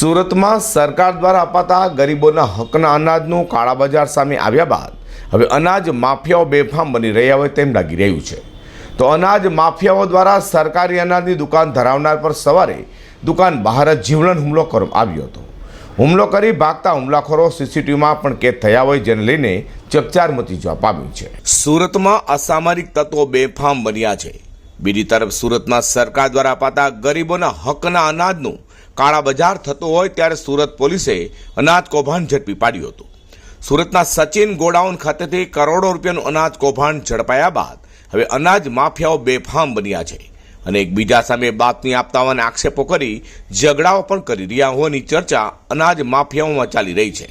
સુરતમાં સરકાર દ્વારા અપાતા ગરીબોના હકના અનાજનું કાળાબજાર સામે આવ્યા બાદ હવે અનાજ માફિયાઓ બેફામ બની રહ્યા હોય તેમ લાગી રહ્યું છે. તો અનાજ માફિયાઓ દ્વારા સરકારી અનાજની દુકાન ધરાવનાર પર સવારે દુકાન બહાર જ જીવલેણ હુમલો કરવામાં આવ્યો હતો. હુમલો કરી ભાગતા હુમલાખોરો સીસીટીવીમાં પણ કેદ થયા હોય જેને લઈને ચકચાર મચી જવા પામ્યું છે. સુરતમાં અસામરિક તત્વો બેફામ બન્યા છે. બીજી તરફ સુરતમાં સરકાર દ્વારા અપાતા ગરીબોના હકના અનાજનું કાળા બજાર થતો હોય ત્યારે સુરત પોલીસે અનાજ કૌભાંડ ઝડપી પાડ્યું હતું. સુરતના સચિન ગોડાઉન ખાતેથી કરોડો રૂપિયાનું અનાજ કૌભાંડ ઝડપાયા બાદ હવે અનાજ માફિયાઓ બેફામ બન્યા છે અને એકબીજા સામે બાતમી આપતા હોવાના આક્ષેપો કરી ઝઘડાઓ પણ કરી રહ્યા હોવાની ચર્ચા અનાજ માફિયાઓમાં ચાલી રહી છે.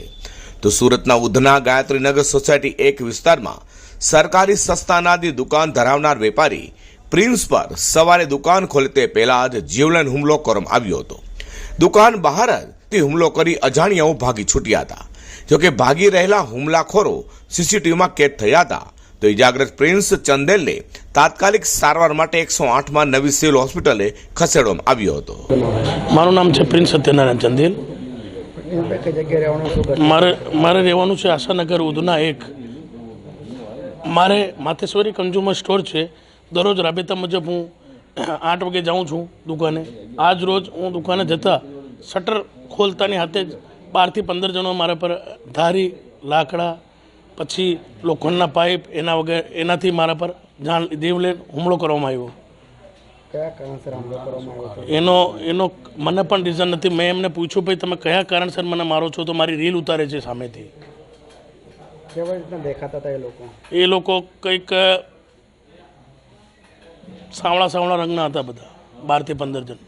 તો સુરતના ઉધના ગાયત્રીનગર સોસાયટી એક વિસ્તારમાં સરકારી સસ્તા અનાજની દુકાન ધરાવનાર વેપારી પ્રિન્સ પર સવારે દુકાન ખોલે તે પહેલાં જ જીવલેણ હુમલો કરવામાં આવ્યો હતો. દુકાન બહાર જ તે હુમલો કરી અજાણ્યાઓ ભાગી છૂટ્યા હતા. જોકે ભાગી રહેલા હુમલાખોરો સીસીટીવીમાં કેદ થયા હતા. તો ઇજાગ્રસ્ત પ્રિન્સ ચંદેલને તાત્કાલિક સારવાર માટે એકસો આઠમાં નવી સિવિલ હોસ્પિટલે ખસેડવામાં આવ્યો હતો. મારું નામ છે પ્રિન્સ સત્યનારાયણ ચંદેલ. મારે મારે રહેવાનું છે આશાનગર ઉધના એક. મારે માથેશ્વરી કન્ઝ્યુમર સ્ટોર છે. દરરોજ રાબેતા મુજબ હું આઠ વાગે જાઉં છું દુકાને. આજ રોજ હું દુકાને જતા શટર ખોલતાની હાથે જ બારથી પંદર જણો મારા પર ધારી લાકડા પછી લોખંડના પાઇપ એના વગેરે એનાથી મારા પર જાણ દેવલે હુમલો કરવામાં આવ્યો. કયા કારણસર કરવામાં આવ્યો એનો એનો મને પણ રીઝન નથી. મેં એમને પૂછ્યું ભાઈ તમે કયા કારણસર મને મારો છો? તો મારી રીલ ઉતારે છે સામેથી. એ લોકો કંઈક સાવળા સાવળા રંગના હતા બધા બારથી પંદર જણ.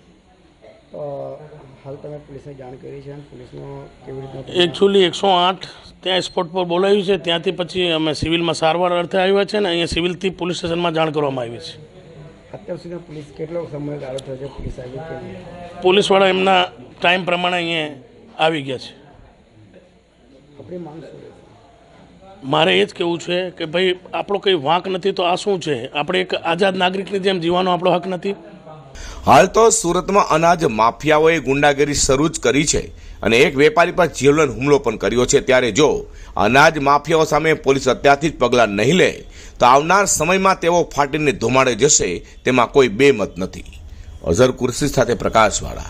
હાલ તમે પોલીસને જાણ કરી છે પોલીસનો કેવી રીતના એકચ્યુઅલી એકસો આઠ ત્યાં સ્પોટ પર બોલાવ્યું છે ત્યાંથી પછી અમે સિવિલમાં સારવાર અર્થે આવ્યા છે ને અહીંયા સિવિલથી પોલીસ સ્ટેશનમાં જાણ કરવામાં આવી છે. અત્યાર સુધી પોલીસ કેટલો સમય ગાળો થયો છે પોલીસ આવી પોલીસવાળા એમના ટાઈમ પ્રમાણે અહીંયા આવી ગયા છે. આપણી માંગ શું મારે એ જ કહેવું છે કે ભાઈ, આપણો કંઈ વાંક નથી તો આ શું છે? આપણે એક આઝાદ નાગરિકની જેમ જીવવાનો આપણો હક નથી. હાલ તો સુરતમાં અનાજ માફિયાઓએ ગુંડાગીરી શરૂ જ કરી છે અને એક વેપારી પર જીવલન હુમલો પણ કર્યો છે. ત્યારે જો અનાજ માફિયાઓ સામે પોલીસ અત્યારથી જ પગલાં નહીં લે, તો આવનાર સમયમાં તેઓ ફાટીને ધુમાડે જશે, તેમાં કોઈ બેમત નથી. અઝર કુર્સી સાથે પ્રકાશવાળા.